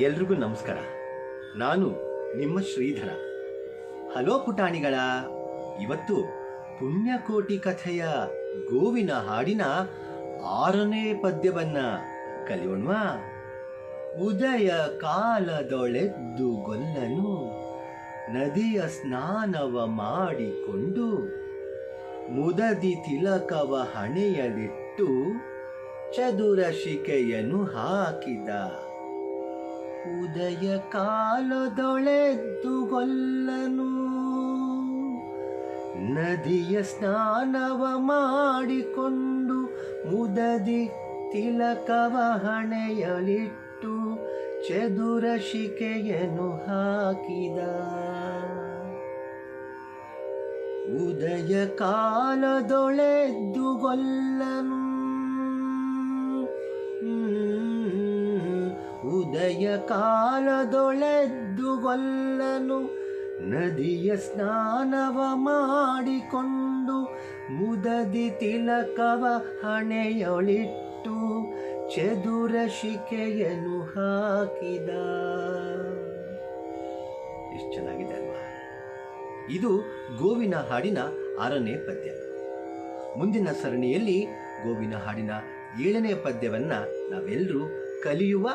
ಎಲ್ರಿಗೂ ನಮಸ್ಕಾರ. ನಾನು ನಿಮ್ಮ ಶ್ರೀಧರ. ಹಲೋ ಪುಟಾಣಿಗಳ, ಇವತ್ತು ಪುಣ್ಯಕೋಟಿ ಕಥೆಯ ಗೋವಿನ ಹಾಡಿನ ಆರನೇ ಪದ್ಯವನ್ನ ಕಲಿಯೋಣವಾ? ಉದಯ ಕಾಲದೊಳೆದ್ದು ಗೊಲ್ಲನು, ನದಿಯ ಸ್ನಾನವ ಮಾಡಿಕೊಂಡು, ಮುದದಿ ತಿಲಕವ ಹಣೆಯಲಿಟ್ಟು ಚದುರ ಶಿಕೆಯನ್ನು ಹಾಕಿದ. ಉದಯ ಕಾಲದೊಳೆದ್ದು ಗೊಲ್ಲನು. ನದಿಯ ಸ್ನಾನವ ಮಾಡಿಕೊಂಡು ಮುದದಿ ತಿಲಕವ ಹಣೆಯಲಿಟ್ಟು ಚದುರ ಶಿಕೆಯನ್ನು ಹಾಕಿದ. ಉದಯ ಕಾಲದೊಳೆದ್ದು ಉದಯ ಕಾಲದೊಳೆದ್ದು ಗೊಲ್ಲನು, ನದಿಯ ಸ್ನಾನವ ಮಾಡಿಕೊಂಡು ಮುದದಿ ತಿಲಕವ ಹಣೆಯೊಳಿಟ್ಟು ಚದುರ ಶಿಕೆಯನ್ನು ಹಾಕಿದ. ಎಷ್ಟು ಚೆನ್ನಾಗಿದೆ ಅಲ್ವಾ? ಇದು ಗೋವಿನ ಹಾಡಿನ ಆರನೇ ಪದ್ಯ. ಮುಂದಿನ ಸರಣಿಯಲ್ಲಿ ಗೋವಿನ ಹಾಡಿನ ಏಳನೇ ಪದ್ಯವನ್ನ ನಾವೆಲ್ಲರೂ ಕಲಿಯುವ